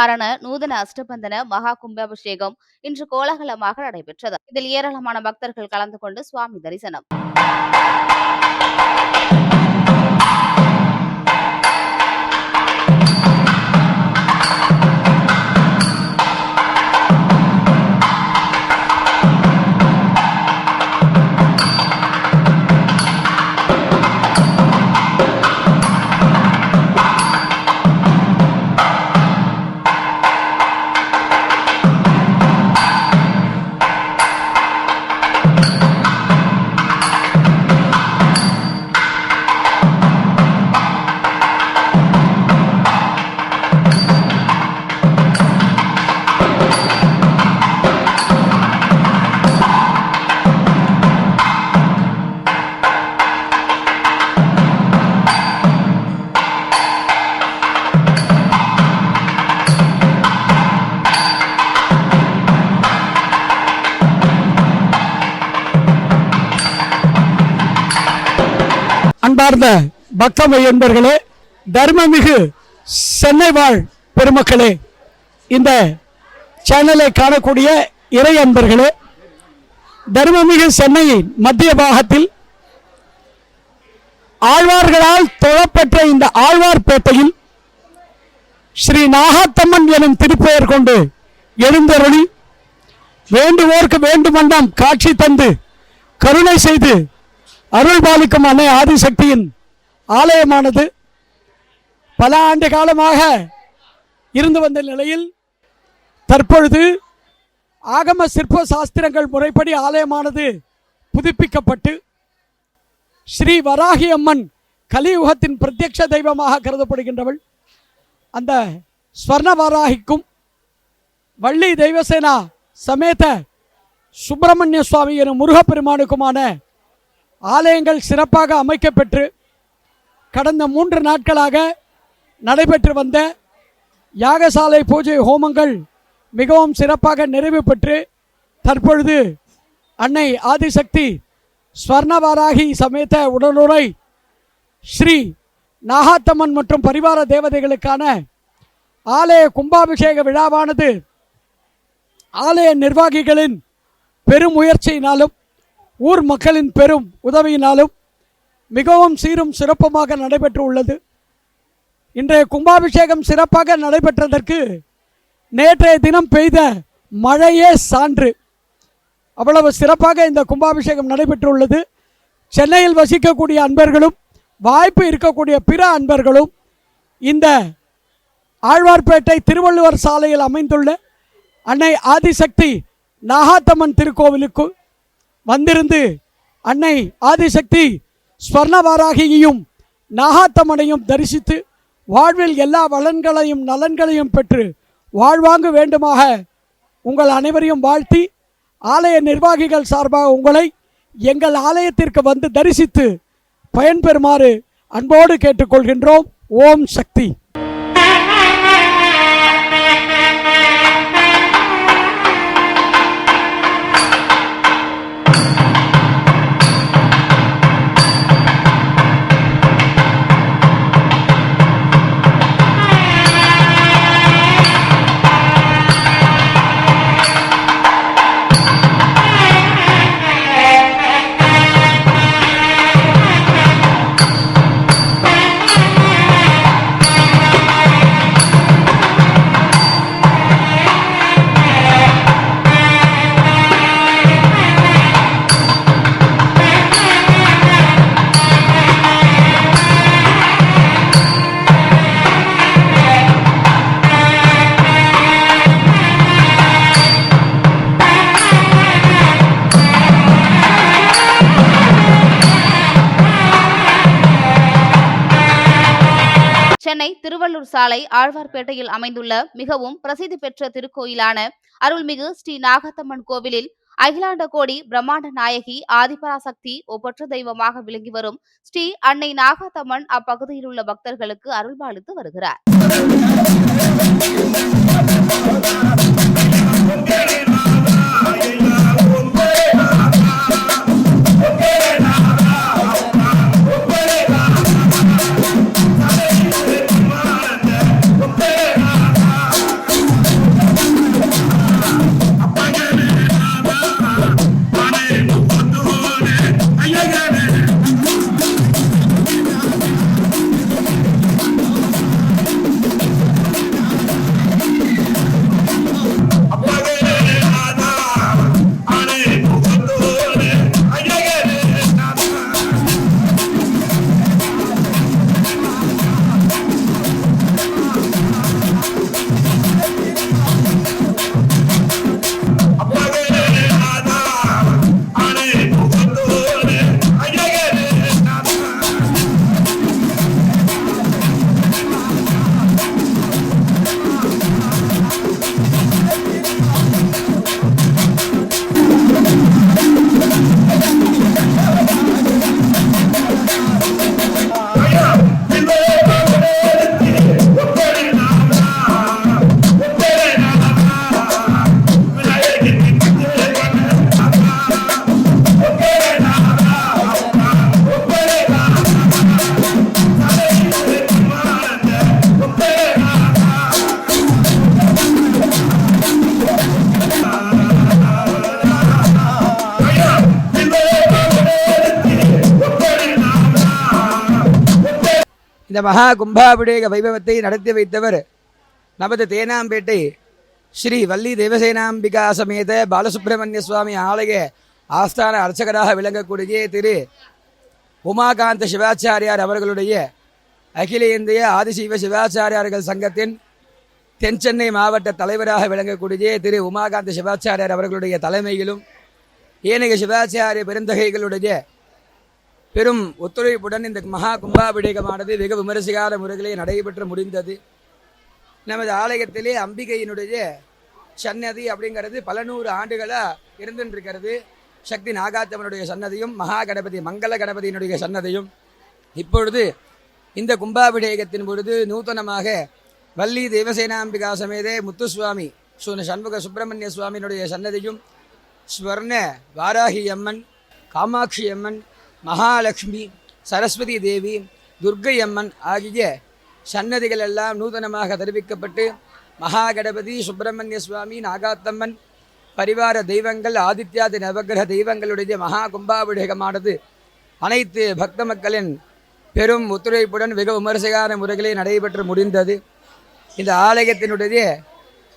காரண நூதன அஷ்டபந்தன மகா கும்பாபிஷேகம் இன்று கோலாகலமாக நடைபெற்றது. இதில் ஏராளமான பக்தர்கள் கலந்து கொண்டு சுவாமி தரிசனம். பக்தமை என்பர்களே தர்மமிகு சென்னை வாழ் பெருமக்களே இந்த சேனலை காணக்கூடிய இறை அன்பர்களே தர்மமிகு சென்னையின் மத்திய பாகத்தில் ஆழ்வார்களால் தொழப்பெற்ற இந்த ஆழ்வார்பேட்டையில் ஸ்ரீ நாகாத்தம்மன் எனும் திருப்பெயர் கொண்டு எழுந்தருளி வேண்டுவோர்க்கு வேண்டுமென்றாம் காட்சி தந்து கருணை செய்து அருள் பாலிக்கும் அன்னை ஆதிசக்தியின் ஆலயமானது பல ஆண்டு காலமாக இருந்து வந்த நிலையில் தற்பொழுது ஆகம சிற்ப சாஸ்திரங்கள் முறைப்படி ஆலயமானது புதுப்பிக்கப்பட்டு ஸ்ரீ வராகி அம்மன் கலியுகத்தின் பிரத்யக்ஷ தெய்வமாக கருதப்படுகின்றவள். அந்த ஸ்வர்ண வராகிக்கும் வள்ளி தெய்வசேனா சமேத சுப்பிரமணிய சுவாமி எனும் முருகப்பெருமானுக்குமான ஆலயங்கள் சிறப்பாக அமைக்கப்பெற்று கடந்த மூன்று நாட்களாக நடைபெற்று வந்த யாகசாலை பூஜை ஹோமங்கள் மிகவும் சிறப்பாக நிறைவு பெற்று தற்பொழுது அன்னை ஆதிசக்தி ஸ்வர்ணவாராகி சமேத உடலுறை ஸ்ரீ நாகாத்தம்மன் மற்றும் பரிவார தேவதைகளுக்கான ஆலய கும்பாபிஷேக விழாவானது ஆலய நிர்வாகிகளின் பெரும் முயற்சியினாலும் ஊர் மக்களின் பெரும் உதவியினாலும் மிகவும் சீரும் சிறப்புமாக நடைபெற்று உள்ளது இன்றைய கும்பாபிஷேகம் சிறப்பாக நடைபெற்றதற்கு நேற்றைய தினம் பெய்த மழையே சான்று. அவ்வளவு சிறப்பாக இந்த கும்பாபிஷேகம் நடைபெற்றுள்ளது. சென்னையில் வசிக்கக்கூடிய அன்பர்களும் வாய்ப்பு இருக்கக்கூடிய பிற அன்பர்களும் இந்த ஆழ்வார்பேட்டை திருவள்ளுவர் சாலையில் அமைந்துள்ள அன்னை ஆதிசக்தி நாகாத்தம்மன் திருக்கோவிலுக்கு வந்திருந்து அன்னை ஆதிசக்தி ஸ்வர்ணவாராகியையும் நாகாத்தம்மனையும் தரிசித்து வாழ்வில் எல்லா வளன்களையும் நலன்களையும் பெற்று வாழ்வாங்க வேண்டுமாக உங்கள் அனைவரையும் வாழ்த்தி ஆலய நிர்வாகிகள் சார்பாக உங்களை எங்கள் ஆலயத்திற்கு வந்து தரிசித்து பயன்பெறுமாறு அன்போடு கேட்டுக்கொள்கின்றோம். ஓம் சக்தி. திருவள்ளூர் சாலை ஆழ்வார்பேட்டையில் அமைந்துள்ள மிகவும் பிரசித்தி பெற்ற திருக்கோயிலான அருள்மிகு ஸ்ரீ நாகத்தம்மன் கோவிலில் அகிலாண்ட கோடி பிரம்மாண்ட நாயகி ஆதிபராசக்தி ஒப்பற்ற தெய்வமாக விளங்கி வரும் ஸ்ரீ அன்னை நாகாத்தம்மன் அப்பகுதியில் உள்ள பக்தர்களுக்கு அருள்பாலித்து வருகிறார். இந்த மகா கும்பாபிடேக வைபவத்தை நடத்தி வைத்தவர் நமது தேனாம்பேட்டை ஸ்ரீ வள்ளி தேவசேனாம்பிகா சமேத பாலசுப்பிரமணிய சுவாமி ஆலய ஆஸ்தான அர்ச்சகராக விளங்கக்கூடிய திரு உமாகாந்த சிவாச்சாரியார் அவர்களுடைய அகில இந்திய ஆதிசைவ சிவாச்சாரியார்கள் சங்கத்தின் தென்சென்னை மாவட்ட தலைவராக விளங்கக்கூடிய திரு உமாகாந்த சிவாச்சாரியார் அவர்களுடைய தலைமையிலும் ஏனைய சிவாச்சாரிய பெருந்தகைகளுடைய பெரும் ஒத்துழைப்புடன் இந்த மகா கும்பாபிடேகமானது வெகு விமரிசிகார முறைகளே நடைபெற்று முடிந்தது. நமது ஆலயத்திலே அம்பிகையினுடைய சன்னதி அப்படிங்கிறது பல நூறு ஆண்டுகளாக இருந்துருக்கிறது சக்தி நாகாத்தவனுடைய சன்னதியும் மகா கணபதி மங்கள கணபதியினுடைய சன்னதியும் இப்பொழுது இந்த கும்பாபிடேகத்தின் பொழுது நூத்தனமாக வள்ளி தேவசேனாம்பிகா சமேதே முத்துசுவாமி சு- சண்முக சுப்பிரமணிய சுவாமியினுடைய சன்னதியும் ஸ்வர்ண வாராகி அம்மன் காமாட்சி அம்மன் மகாலட்சுமி சரஸ்வதி தேவி துர்கை அம்மன் ஆகிய சன்னதிகள் எல்லாம் நூதனமாக தெரிவிக்கப்பட்டு மகாகணபதி சுப்பிரமணிய சுவாமி நாகாத்தம்மன் பரிவார தெய்வங்கள் ஆதித்யாதி நவகிரக தெய்வங்களுடைய மகா கும்பாபிஷேகமானது. அனைத்து பக்த மக்களின் பெரும் ஒத்துழைப்புடன் வெகு விமரிசையான முறைகளே நடைபெற்று முடிந்தது. இந்த ஆலயத்தினுடைய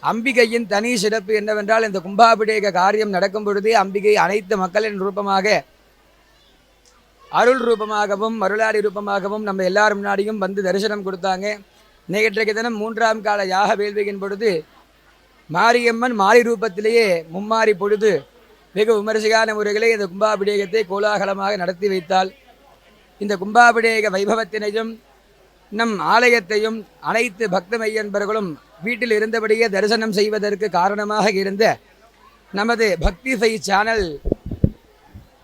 அம்பிகையின் தனி சிறப்பு என்னவென்றால் இந்த கும்பாபிடேக காரியம் நடக்கும் பொழுதே அம்பிகை அனைத்து மக்களின் ரூபமாக அருள் ரூபமாகவும் அருளாடி ரூபமாகவும் நம்ம எல்லாரும் முன்னாடியும் வந்து தரிசனம் கொடுத்தாங்க. நேற்றைக்கு தினம் மூன்றாம் கால யாக வேள்வியின் பொழுது மாரியம்மன் மாரி ரூபத்திலேயே மும்மாரி பொழுது வெகு விமரிசையான முறைகளே இந்த கும்பாபிடேகத்தை கோலாகலமாக நடத்தி வைத்தால் இந்த கும்பாபிடேக வைபவத்தினையும் நம் ஆலயத்தையும் அனைத்து பக்த மையன்பர்களும் வீட்டில் இருந்தபடியே தரிசனம் செய்வதற்கு காரணமாக இருந்த நமது பக்தி செய் சேனல்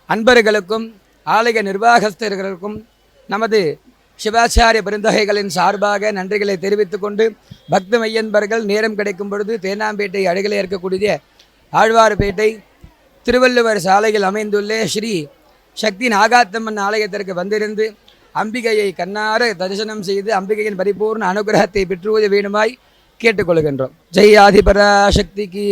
அன்பர்களுக்கும் ஆலய நிர்வாகஸ்தர்களுக்கும் நமது சிவாச்சாரிய பெருந்தகைகளின் சார்பாக நன்றிகளை தெரிவித்துக் கொண்டு பக்த மையன்பர்கள் நேரம் கிடைக்கும் பொழுது தேனாம்பேட்டை அருகிலே இருக்கக்கூடிய ஆழ்வார்பேட்டை திருவள்ளுவர் சாலையில் அமைந்துள்ள ஸ்ரீ சக்தி நாகாத்தம்மன் ஆலயத்திற்கு வந்திருந்து அம்பிகையை கண்ணார தரிசனம் செய்து அம்பிகையின் பரிபூர்ண அனுகிரகத்தை பெற்றுவது வேணுமாய் கேட்டுக்கொள்கின்றோம். ஜெய் ஆதிபராசக்திக்கு.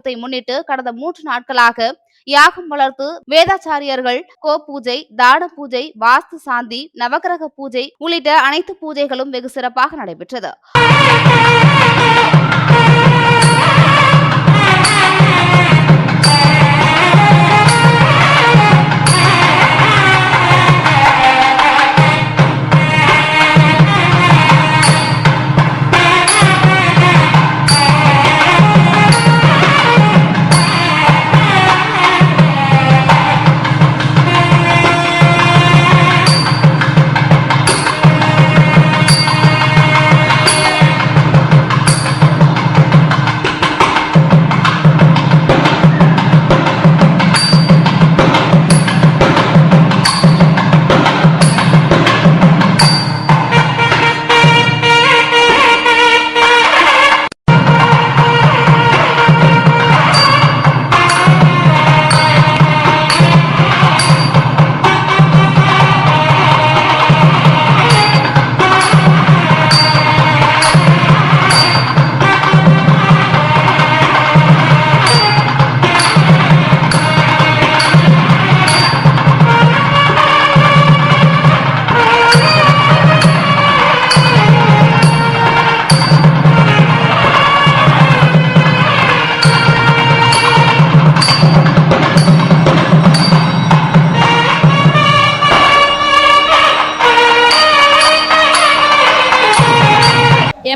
உற்சவத்தை முன்னிட்டு கடந்த மூன்று நாட்களாக யாகம் வளர்த்து வேதாச்சாரியர்கள் கோ பூஜை தான பூஜை வாஸ்து சாந்தி நவகிரக பூஜை உள்ளிட்ட அனைத்து பூஜைகளும் வெகு சிறப்பாக நடைபெற்றது.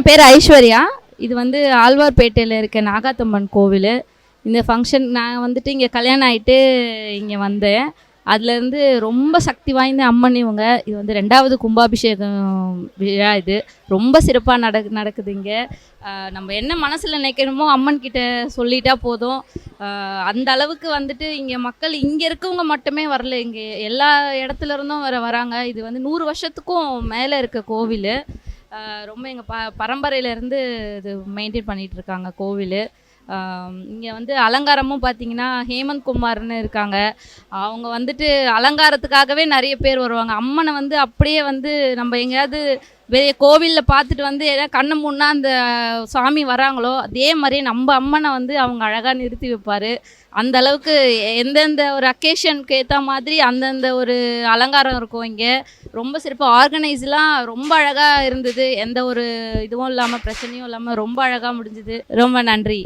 என் பேர் ஐஸ்வர்யா. இது வந்து ஆழ்வார்பேட்டையில் இருக்க நாகாத்தம்மன் கோவில். இந்த ஃபங்க்ஷன் நான் வந்துட்டு இங்கே கல்யாணம் ஆகிட்டு இங்கே வந்தேன். அதுலேருந்து ரொம்ப சக்தி வாய்ந்த அம்மன் இவங்க. இது வந்து ரெண்டாவது கும்பாபிஷேகம் விழா இது. ரொம்ப சிறப்பாக நட நடக்குது இங்கே. நம்ம என்ன மனசில் நினைக்கணுமோ அம்மன் கிட்ட சொல்லிட்டா போதும். அந்த அளவுக்கு வந்துட்டு இங்கே மக்கள் இங்கே இருக்கவங்க மட்டுமே வரல. இங்கே எல்லா இடத்துல இருந்தும் வர வராங்க. இது வந்து நூறு வருஷத்துக்கும் மேலே இருக்க கோவில். ரொம்ப எங்கள் ப பரம்பரையிலேருந்து இது மெயின்டைன் பண்ணிட்டு இருக்காங்க கோவில் இங்கே வந்து அலங்காரமும் பார்த்தீங்கன்னா ஹேமந்த் குமார்னு இருக்காங்க. அவங்க வந்துட்டு அலங்காரத்துக்காகவே நிறைய பேர் வருவாங்க. அம்மனை வந்து அப்படியே வந்து நம்ம எங்கேயாவது வெளியே கோவிலில் பார்த்துட்டு வந்து ஏன்னா கண்ணை முன்னா அந்த சாமி வராங்களோ அதே மாதிரியே நம்ம அம்மனை வந்து அவங்க அழகாக நிறுத்தி வைப்பார். அந்த அளவுக்கு எந்தெந்த ஒரு அக்கேஷனுக்கு ஏற்ற மாதிரி அந்தந்த ஒரு அலங்காரம் இருக்கும் இங்கே. ரொம்ப சிறப்பாக ஆர்கனைஸ்லாம் ரொம்ப அழகாக இருந்தது. எந்த ஒரு இதுவும் இல்லாமல் பிரச்சனையும் இல்லாமல் ரொம்ப அழகாக முடிஞ்சுது. ரொம்ப நன்றி.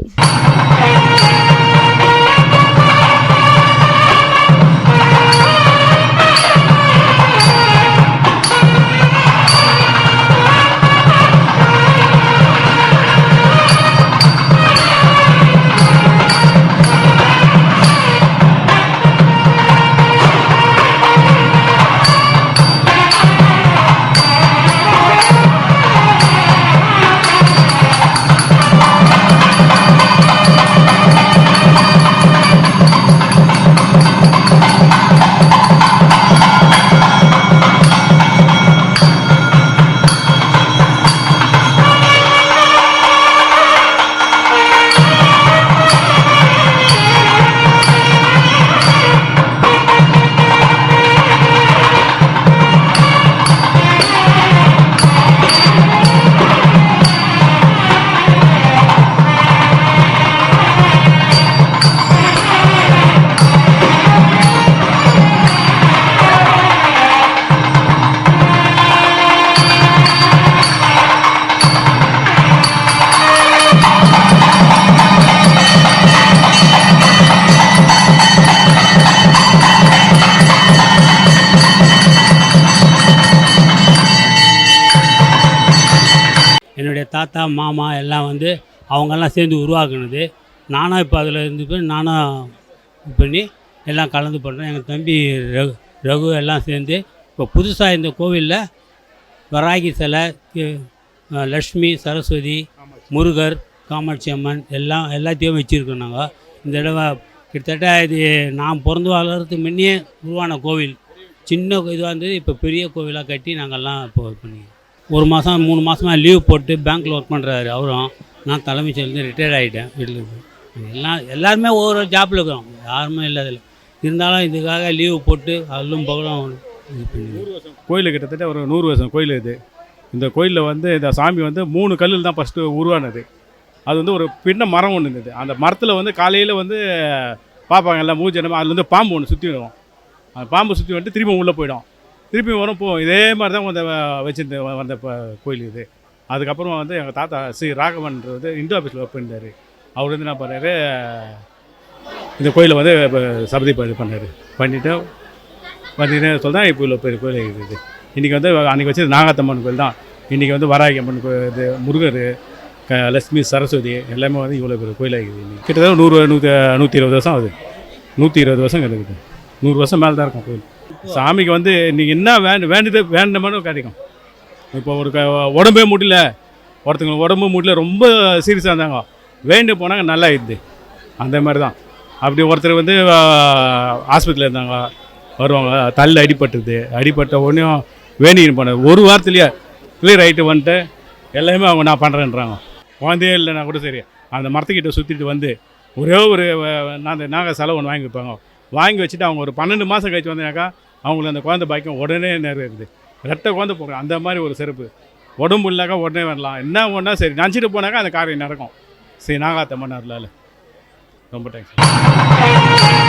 தாத்தா மாமா எல்லாம் வந்து அவங்கெல்லாம் சேர்ந்து உருவாக்குனது. நானும் இப்போ அதில் இருந்து போய் நானும் இது பண்ணி எல்லாம் கலந்து பண்ணுறேன் எங்கள் தம்பி ரகு ரகு எல்லாம் சேர்ந்து இப்போ புதுசாக இந்த கோவிலில் வராகி சிலை லக்ஷ்மி சரஸ்வதி முருகர் காமாட்சி அம்மன் எல்லாம் எல்லாத்தையும் வச்சுருக்கோம் நாங்கள் இந்த தடவை கிட்டத்தட்ட இது நான் பிறந்து வளர்கிறதுக்கு முன்னே உருவான கோவில். சின்ன இதுவாக இருந்தது இப்போ பெரிய கோவிலாக கட்டி நாங்கள்லாம் இப்போ பண்ணிக்கிறோம். ஒரு மாதம் மூணு மாதமாக லீவ் போட்டு பேங்க்கில் ஒர்க் பண்ணுறாரு அவரும் நான் தலைமைச் செயலேருந்து ரிட்டையர்ட் ஆகிட்டேன் வீட்டில் எல்லாம் எல்லாருமே ஒவ்வொரு ஜாப்பில் இருக்கிறோம் யாருமே இல்லாதில்ல இருந்தாலும் இதுக்காக லீவு போட்டு அல்லும் பகலும் இது பண்ணி கோயில் கிட்டத்தட்ட ஒரு நூறு வருஷம் கோயில் இது. இந்த கோயிலில் வந்து இந்த சாமி வந்து மூணு கல்லில் தான் ஃபஸ்ட்டு உருவானது. அது வந்து ஒரு பின்ன மரம் ஒன்று இருந்தது. அந்த மரத்தில் வந்து காலையில் வந்து பார்ப்பாங்க எல்லாம் மூஞ்சி என்ன அதில் வந்து பாம்பு ஒன்று சுற்றி விடுவோம் அந்த பாம்பு சுற்றி வந்துட்டு திரும்ப உள்ளே போயிடும். திருப்பி வரும் இதே மாதிரி தான் வந்து வச்சுருந்து வந்த கோயில் இது. அதுக்கப்புறம் வந்து எங்கள் தாத்தா ஸ்ரீ ராகவன்றது வந்து இந்து ஆஃபீஸில் ஒர்க் பண்ணிட்டார். அவர் வந்து என்ன பண்ணார்? இந்த கோயிலை வந்து இப்ப சபதி பண்ணார். பண்ணிவிட்டு பார்த்தீங்கன்னா சொல்கிறேன் இப்போ இவ்வளோ பெரிய கோயில் இருக்குது இன்றைக்கி வந்து அன்றைக்கி வச்சது நாகாத்தம்மன் கோயில் தான். இன்றைக்கி வந்து வராகி அம்மன் கோயில் இது முருகர் க லட்சுமி சரஸ்வதி எல்லாமே வந்து இவ்வளோ பெரிய கோயிலாக இருக்குது இன்னைக்கு. கிட்டத்தட்ட நூறு நூற்றி நூற்றி இருபது வருஷம் ஆகுது. நூற்றி இருபது வருஷம் இருக்குது நூறு வருஷம் மேலே தான் இருக்கும் கோயில். சாமிக்கு வந்து நீங்கள் என்ன வேண்டு வேண்டியது வேண்டமான கிடைக்கும் இப்போ ஒரு க உடம்பே முடியல. ஒருத்தங்க உடம்பு முடியல ரொம்ப சீரியஸாக இருந்தாங்க. வேண்டு போனாங்க நல்லா இருக்குது அந்த மாதிரி தான் அப்படி ஒருத்தர் வந்து ஆஸ்பத்திரியில் இருந்தாங்க. வருவாங்க தள்ள அடிபட்டுது அடிபட்ட உடனே வேணின்னு போனது ஒரு வாரத்துலேயே கிளியர் ஆகிட்டு வந்துட்டு எல்லாமே அவங்க நான் பண்ணுறேன்றாங்க குழந்தையே இல்லைன்னா கூட சரி. அந்த மரத்துக்கிட்ட சுற்றிட்டு வந்து ஒரே ஒரு நான் அந்த நாங்கள் செலவு ஒன்று வாங்கி வைப்பாங்க வாங்கி வச்சுட்டு அவங்க ஒரு பன்னெண்டு மாதம் கழிச்சு வந்தாக்கா அவங்களுக்கு அந்த குழந்தை பாக்கியம் உடனே நிறைவேறுது ரெட்டை குழந்தை போகிறோம் அந்த மாதிரி ஒரு சிறப்பு உடம்பு இல்லைக்கா உடனே வரலாம். என்ன ஒன்றா சரி நினச்சிட்டு போனாக்கா அந்த காரியம் நடக்கும். சரி நாகாத்தம்மன் அருளால். ரொம்ப தேங்க்ஸ்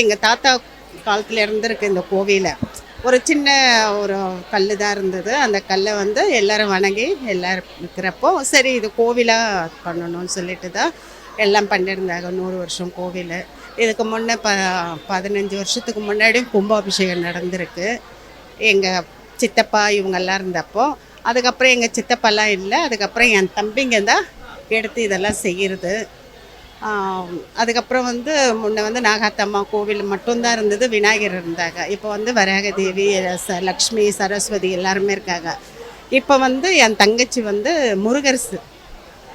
எங்கள் தாத்தா காலத்தில் இருந்திருக்கு இந்த கோவிலை ஒரு சின்ன ஒரு கல் தான் இருந்தது. அந்த கல்லை வந்து எல்லோரும் வணங்கி எல்லோரும் இருக்கிறப்போ சரி இது கோவிலாக பண்ணணும்னு சொல்லிட்டு தான் எல்லாம் பண்ணியிருந்தாங்க. நூறு வருஷம் கோவில். இதுக்கு முன்னே ப பதினஞ்சு வருஷத்துக்கு முன்னாடி கும்பாபிஷேகம் நடந்திருக்கு. எங்கள் சித்தப்பா இவங்கெல்லாம் இருந்தப்போ அதுக்கப்புறம் எங்கள் சித்தப்பாலாம் இல்லை அதுக்கப்புறம் என் தம்பிங்க தான் எடுத்து இதெல்லாம் செய்கிறது அதுக்கப்புறம் வந்து முன்ன வந்து நாகாத்தம்மா கோவில் மட்டும்தான் இருந்தது விநாயகர் இருந்தாங்க. இப்போ வந்து வராக தேவி ச லக்ஷ்மி சரஸ்வதி எல்லாருமே இருக்காங்க. இப்போ வந்து என் தங்கச்சி வந்து முருகர்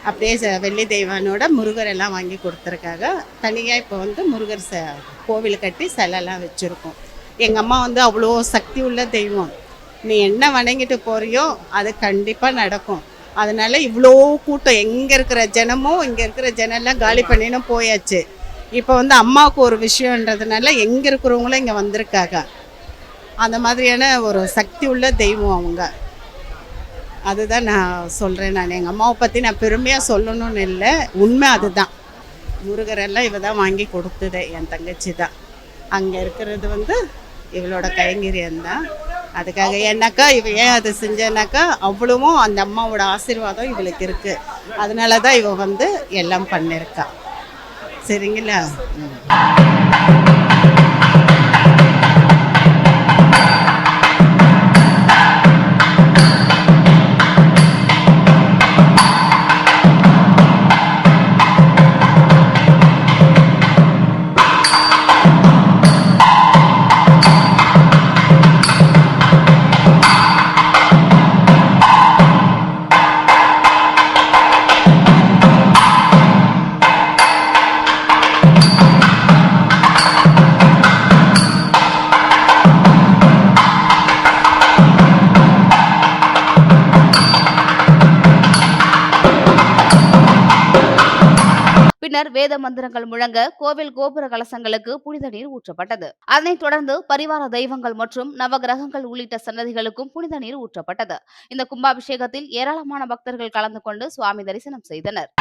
அப்படியே ச- வெள்ளி தெய்வானோட முருகர் எல்லாம் வாங்கி கொடுத்துருக்காங்க. தனியாக இப்போ வந்து முருகர் ச கோவில் கட்டி சிலைலாம் வச்சுருக்கோம். எங்கள் அம்மா வந்து அவ்வளோ சக்தி உள்ள தெய்வம். நீ என்ன வணங்கிட்டு போறியோ அது கண்டிப்பாக நடக்கும். அதனால் இவ்வளோ கூட்டம். எங்கே இருக்கிற ஜனமும் இங்கே இருக்கிற ஜனெல்லாம் காலி பண்ணினும் போயாச்சு. இப்போ வந்து அம்மாவுக்கு ஒரு விஷயன்றதுனால எங்கே இருக்கிறவங்களும் இங்கே வந்திருக்காங்க. அந்த மாதிரியான ஒரு சக்தி உள்ள தெய்வம் அவங்க. அதுதான் நான் சொல்கிறேன் நான். எங்கள் அம்மாவை பற்றி நான் பெருமையாக சொல்லணும்னு இல்லை. உண்மை அதுதான். முருகரெல்லாம் இவ தான் வாங்கி கொடுத்தது. என் தங்கச்சி தான். அங்கே இருக்கிறது வந்து இவளோட கைங்கரியம் தான். அதுக்காக ஏன்னாக்கா இவ ஏன் அதை செஞ்சேனாக்கா அவ்வளவும் அந்த அம்மாவோட ஆசீர்வாதம் இவளுக்கு இருக்கு. அதனால தான் இவ வந்து எல்லாம் பண்ணியிருக்கா சரிங்களா? வேத மந்திரங்கள் முழங்க கோவில் கோபுர கலசங்களுக்கு புனித நீர் ஊற்றப்பட்டது. அதனைத் தொடர்ந்து பரிவார தெய்வங்கள் மற்றும் நவகிரகங்கள் உள்ளிட்ட சன்னதிகளுக்கும் புனித நீர் ஊற்றப்பட்டது. இந்த கும்பாபிஷேகத்தில் ஏராளமான பக்தர்கள் கலந்து கொண்டு சுவாமி தரிசனம் செய்தனர்.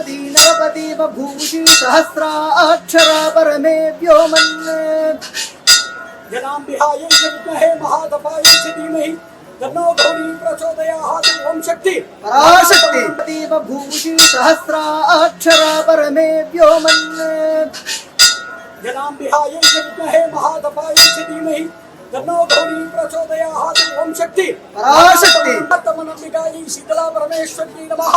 अष्टापदी नवपदी बभूषि सहस्राक्षरा परमे व्योमन् जनां विहाय विद्महे महातपाय च धीमहि तन्नो गौरी प्रचोदयात् ओम शक्ति। पराशक्ति। देव भूषि सहस्राक्षरा परमे व्योमन् जनां विहाय विद्महे महातपाय च धीमहि तन्नो गौरी प्रचोदयात् ओम शक्ति। पराशक्ति। तमनम्बिकायै शीतला परमेश्वरी नमः।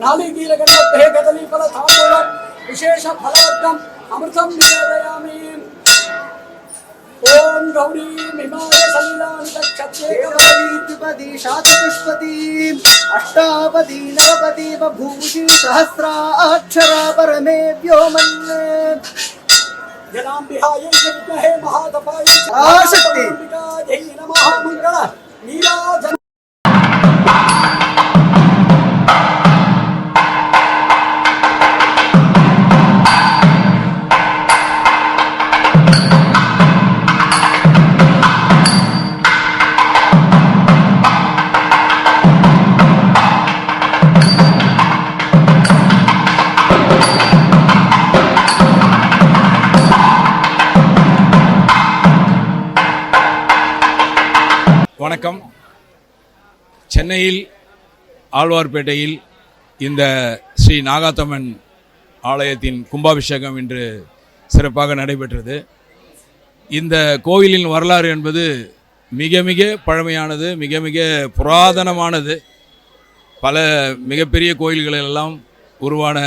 नालिकीलगन्धे कदलीफलताम्बूलं विशेषफलार्थम् अमृतं निवेदयामि। ॐ गौरी मिमाय सलिलान्तक्षत्रे देवदीतिपदी शाचपुष्पती अष्टापदी नवपदी बभूषि सहस्राक्षरा परमे व्योमन् जनां विहाय विद्महे महातपाय पराशक्ति। नमः मङ्गल। नीराजन சென்னையில் ஆழ்வார்பேட்டையில் இந்த ஸ்ரீ நாகாத்தம்மன் ஆலயத்தின் கும்பாபிஷேகம் இன்று சிறப்பாக நடைபெற்றது. இந்த கோவிலின் வரலாறு என்பது மிக மிக பழமையானது மிக மிக புராதனமானது. பல மிகப்பெரிய கோயில்களெல்லாம் உருவான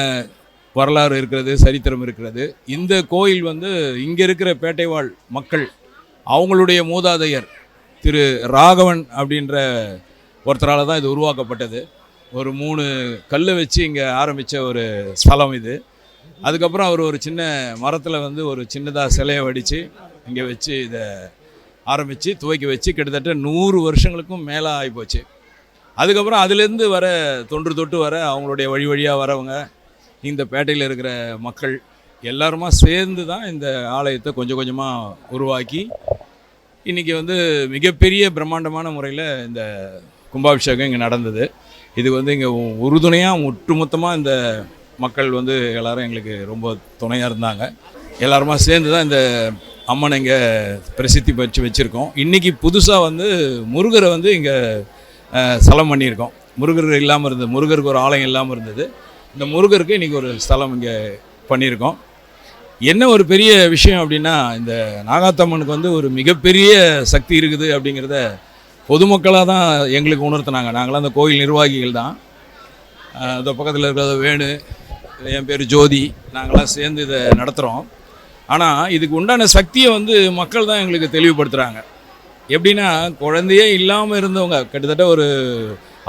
வரலாறு இருக்கிறது சரித்திரம் இருக்கிறது. இந்த கோயில் வந்து இங்கே இருக்கிற பேட்டைவாழ் மக்கள் அவங்களுடைய மூதாதையர் திரு ராகவன் அப்படின்ற ஒருத்தரால் தான் இது உருவாக்கப்பட்டது. ஒரு மூணு கல் வச்சு இங்கே ஆரம்பித்த ஒரு ஸ்தலம் இது. அதுக்கப்புறம் அவர் ஒரு சின்ன மரத்தில் வந்து ஒரு சின்னதாக சிலையை வடித்து இங்கே வச்சு இதை ஆரம்பித்து துவக்கி வச்சு கிட்டத்தட்ட நூறு வருஷங்களுக்கும் மேலே ஆகிப்போச்சு அதுக்கப்புறம் அதுலேருந்து வர தொன்று தொட்டு வர அவங்களுடைய வழி வழியாக வரவங்க இந்த பேட்டையில் இருக்கிற மக்கள் எல்லாருமா சேர்ந்து தான் இந்த ஆலயத்தை கொஞ்சம் கொஞ்சமாக உருவாக்கி இன்றைக்கி வந்து மிகப்பெரிய பிரம்மாண்டமான முறையில் இந்த கும்பாபிஷேகம் இங்கே நடந்தது. இது வந்து இங்கே உறுதுணையாக ஒட்டுமொத்தமாக இந்த மக்கள் வந்து எல்லோரும் எங்களுக்கு ரொம்ப துணையாக இருந்தாங்க. எல்லாருமா சேர்ந்து தான் இந்த அம்மனை இங்கே பிரசித்தி வச்சு வச்சுருக்கோம். இன்றைக்கி புதுசாக வந்து முருகரை வந்து இங்கே ஸ்தலம் பண்ணியிருக்கோம். முருகர் இல்லாமல் இருந்தது முருகருக்கு ஒரு ஆலயம் இல்லாமல் இருந்தது. இந்த முருகருக்கு இன்றைக்கி ஒரு ஸ்தலம் இங்கே பண்ணியிருக்கோம். என்ன ஒரு பெரிய விஷயம் அப்படின்னா இந்த நாகாத்தம்மனுக்கு வந்து ஒரு மிகப்பெரிய சக்தி இருக்குது அப்படிங்கிறத பொதுமக்களாக தான் எங்களுக்கு உணர்த்தினாங்க. நாங்களாம் அந்த கோயில் நிர்வாகிகள் தான். இந்த பக்கத்தில் இருக்கிறத வேணு என் பேர் ஜோதி நாங்களாம் சேர்ந்து இதை நடத்துகிறோம் ஆனால் இதுக்கு உண்டான சக்தியை வந்து மக்கள் தான் எங்களுக்கு தெளிவுபடுத்துகிறாங்க எப்படின்னா குழந்தையே இல்லாமல் இருந்தவங்க கிட்டத்தட்ட ஒரு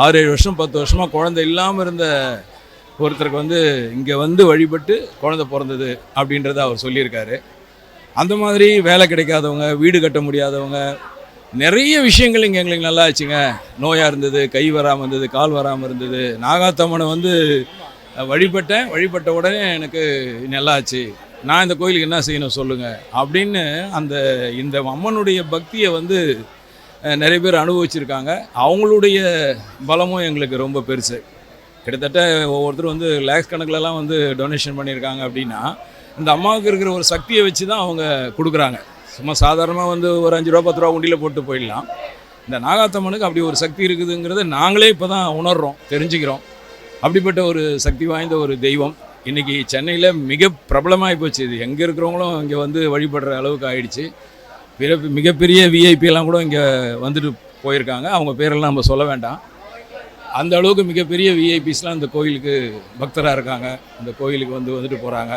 ஆறு ஏழு வருஷம் பத்து வருஷமாக குழந்தை இல்லாமல் இருந்த ஒருத்தருக்கு வந்து இங்கே வந்து வழிபட்டு குழந்தை பிறந்தது அப்படின்றத அவர் சொல்லியிருக்காரு. அந்த மாதிரி வேலை கிடைக்காதவங்க வீடு கட்ட முடியாதவங்க நிறைய விஷயங்கள் இங்கே எங்களுக்கு நல்லா ஆச்சுங்க. நோயாக இருந்தது கை வராமல் இருந்தது கால் வராமல் இருந்தது. நாகாத்தம்மனை வந்து வழிபட்டேன். வழிபட்ட உடனே எனக்கு நல்லா ஆச்சு. நான் இந்த கோயிலுக்கு என்ன செய்யணும் சொல்லுங்கள் அப்படின்னு அந்த இந்த அம்மனுடைய பக்தியை வந்து நிறைய பேர் அனுபவிச்சிருக்காங்க. அவங்களுடைய பலமும் எங்களுக்கு ரொம்ப பெருசு. கிட்டத்தட்ட ஒவ்வொருத்தரும் வந்து லேக்ஸ் கணக்கிலலாம் வந்து டொனேஷன் பண்ணியிருக்காங்க அப்படின்னா இந்த அம்மாவுக்கு இருக்கிற ஒரு சக்தியை வச்சு தான் அவங்க கொடுக்குறாங்க. சும்மா சாதாரணமாக வந்து ஒரு அஞ்சு ரூபா பத்து ரூபா உண்டியில் போட்டு போயிடலாம். இந்த நாகாத்தம்மனுக்கு அப்படி ஒரு சக்தி இருக்குதுங்கிறத நாங்களே இப்போ தான் உணர்கிறோம் தெரிஞ்சுக்கிறோம். அப்படிப்பட்ட ஒரு சக்தி வாய்ந்த ஒரு தெய்வம். இன்றைக்கி சென்னையில் மிக பிரபலமாகி போச்சு. இது எங்கே இருக்கிறவங்களும் இங்கே வந்து வழிபடுற அளவுக்கு ஆயிடுச்சு. பிற மிகப்பெரிய விஐபியெல்லாம் கூட இங்கே வந்துட்டு போயிருக்காங்க. அவங்க பேரெல்லாம் நம்ம சொல்ல வேண்டாம். அந்த அளவுக்கு மிகப்பெரிய விஐபிஸ்லாம் இந்த கோயிலுக்கு பக்தராக இருக்காங்க. இந்த கோயிலுக்கு வந்து வந்துட்டு போகிறாங்க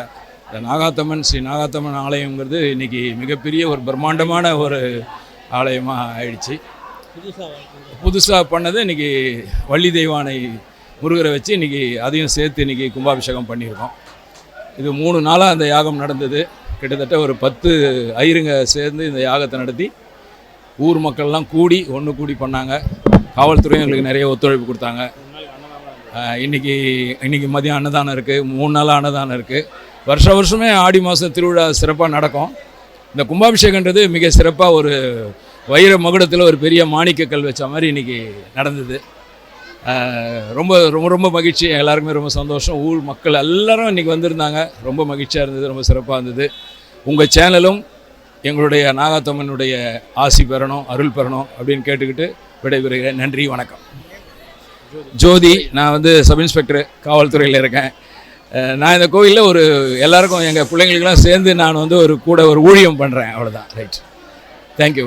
இந்த நாகாத்தம்மன் ஸ்ரீ நாகாத்தம்மன் ஆலயங்கிறது இன்றைக்கி மிகப்பெரிய ஒரு பிரம்மாண்டமான ஒரு ஆலயமாக ஆயிடுச்சு. புதுசாக பண்ணது இன்றைக்கி வள்ளி தெய்வானை முருகரை வச்சு இன்றைக்கி அதையும் சேர்த்து இன்றைக்கி கும்பாபிஷேகம் பண்ணியிருக்கோம். இது மூணு நாளாக அந்த யாகம் நடந்தது. கிட்டத்தட்ட ஒரு பத்து ஐருங்க சேர்ந்து இந்த யாகத்தை நடத்தி ஊர் மக்கள்லாம் கூடி ஒன்று கூடி பண்ணாங்க. காவல்துறையும் எங்களுக்கு நிறைய ஒத்துழைப்பு கொடுத்தாங்க. ஆஹ் இன்னைக்கு இன்னைக்கு மதியம் அன்னதானம் இருக்குது மூணு நாள் அன்னதானம் இருக்குது வருஷ வருஷமே ஆடி மாதம் திருவிழா சிறப்பாக நடக்கும். இந்த கும்பாபிஷேகன்றது மிக சிறப்பாக ஒரு வைர மகுடத்தில் ஒரு பெரிய மாணிக்கக்கல் வச்ச மாதிரி இன்றைக்கி நடந்தது. ரொம்ப ரொம்ப ரொம்ப மகிழ்ச்சி. எல்லாருக்குமே ரொம்ப சந்தோஷம். ஊர் மக்கள் எல்லோரும் இன்றைக்கி வந்திருந்தாங்க. ரொம்ப மகிழ்ச்சியாக இருந்தது ரொம்ப சிறப்பாக இருந்தது. உங்கள் சேனலும் எங்களுடைய நாகாத்தம்மனுடைய ஆசி பெறணும் அருள் பெறணும் அப்படின்னு கேட்டுக்கிட்டு விடைபெறுகிறேன். நன்றி வணக்கம். ஜோதி நான் வந்து சப் இன்ஸ்பெக்டர் காவல்துறையில் இருக்கேன். நான் இந்த கோயிலில் ஒரு எல்லாருக்கும் எங்கள் பிள்ளைங்களுக்கெல்லாம் சேர்ந்து நான் வந்து ஒரு கூட ஒரு ஊழியம் பண்ணுறேன் அவ்வளோதான் ரைட் தேங்க்யூ